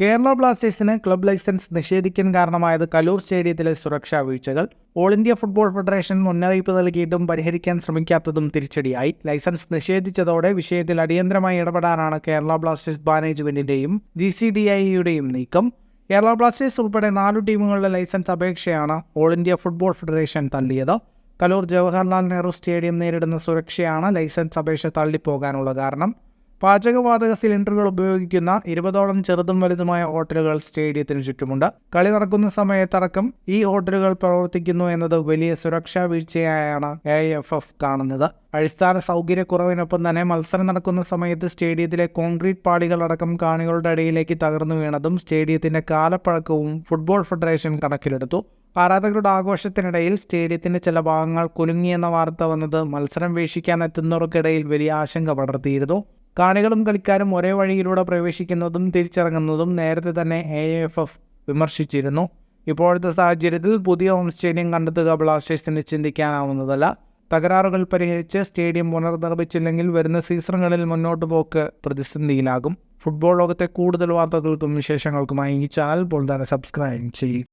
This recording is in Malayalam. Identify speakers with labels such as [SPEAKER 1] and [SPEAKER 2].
[SPEAKER 1] കേരള ബ്ലാസ്റ്റേഴ്സിന് ക്ലബ് ലൈസൻസ് നിഷേധിക്കാൻ കാരണമായത് കലൂർ സ്റ്റേഡിയത്തിലെ സുരക്ഷാ വീഴ്ചകൾ. ഓൾ ഇന്ത്യ ഫുട്ബോൾ ഫെഡറേഷൻ മുന്നറിയിപ്പ് നൽകിയിട്ടും പരിഹരിക്കാൻ ശ്രമിക്കാത്തതും തിരിച്ചടിയായി. ലൈസൻസ് നിഷേധിച്ചതോടെ വിഷയത്തിൽ അടിയന്തരമായി ഇടപെടാനാണ് കേരള ബ്ലാസ്റ്റേഴ്സ് മാനേജ്മെന്റിന്റെയും ജി സി ഡി ഐയുടെയും നീക്കം. കേരള ബ്ലാസ്റ്റേഴ്സ് ഉൾപ്പെടെ നാലു ടീമുകളുടെ ലൈസൻസ് അപേക്ഷയാണ് ഓൾ ഇന്ത്യ ഫുട്ബോൾ ഫെഡറേഷൻ തള്ളിയത്. കലൂർ ജവഹർലാൽ നെഹ്റു സ്റ്റേഡിയം നേരിടുന്ന സുരക്ഷയാണ് ലൈസൻസ് അപേക്ഷ തള്ളിപ്പോകാനുള്ള കാരണം. പാചകവാതക സിലിണ്ടറുകൾ ഉപയോഗിക്കുന്ന ഇരുപതോളം ചെറുതും വലുതുമായ ഹോട്ടലുകൾ സ്റ്റേഡിയത്തിന് ചുറ്റുമുണ്ട്. കളി നടക്കുന്ന സമയത്തടക്കം ഈ ഹോട്ടലുകൾ പ്രവർത്തിക്കുന്നു എന്നത് വലിയ സുരക്ഷാ വീഴ്ചയായാണ് എ എഫ് എഫ് കാണുന്നത്. അടിസ്ഥാന സൗകര്യക്കുറവിനൊപ്പം തന്നെ മത്സരം നടക്കുന്ന സമയത്ത് സ്റ്റേഡിയത്തിലെ കോൺക്രീറ്റ് പാളികളടക്കം കാണികളുടെ ഇടയിലേക്ക് തകർന്നു വീണതും സ്റ്റേഡിയത്തിന്റെ കാലപ്പഴക്കവും ഫുട്ബോൾ ഫെഡറേഷൻ കണക്കിലെടുത്തു. ആരാധകരുടെ ആഘോഷത്തിനിടയിൽ സ്റ്റേഡിയത്തിന്റെ ചില ഭാഗങ്ങൾ കുലുങ്ങിയെന്ന വാർത്ത വന്നത് മത്സരം വീക്ഷിക്കാൻ എത്തുന്നവർക്കിടയിൽ വലിയ ആശങ്ക പടർത്തിയിരുന്നു. കാണികളും കളിക്കാരും ഒരേ വഴിയിലൂടെ പ്രവേശിക്കുന്നതും തിരിച്ചിറങ്ങുന്നതും നേരത്തെ തന്നെ എ എഫ് എഫ് വിമർശിച്ചിരുന്നു. ഇപ്പോഴത്തെ സാഹചര്യത്തിൽ പുതിയ ഹോം സ്റ്റേഡിയം കണ്ടെത്തുക ബ്ലാസ്റ്റേഴ്സിന് ചിന്തിക്കാനാവുന്നതല്ല. തകരാറുകൾ പരിഹരിച്ച് സ്റ്റേഡിയം പുനർനിർമ്മിച്ചില്ലെങ്കിൽ വരുന്ന സീസണുകളിൽ മുന്നോട്ട് പോക്ക് പ്രതിസന്ധിയിലാകും. ഫുട്ബോൾ ലോകത്തെ കൂടുതൽ വാർത്തകൾക്കും വിശേഷങ്ങൾക്കുമായി ഈ ചാനൽ ഇപ്പോൾ തന്നെ സബ്സ്ക്രൈബ് ചെയ്യും.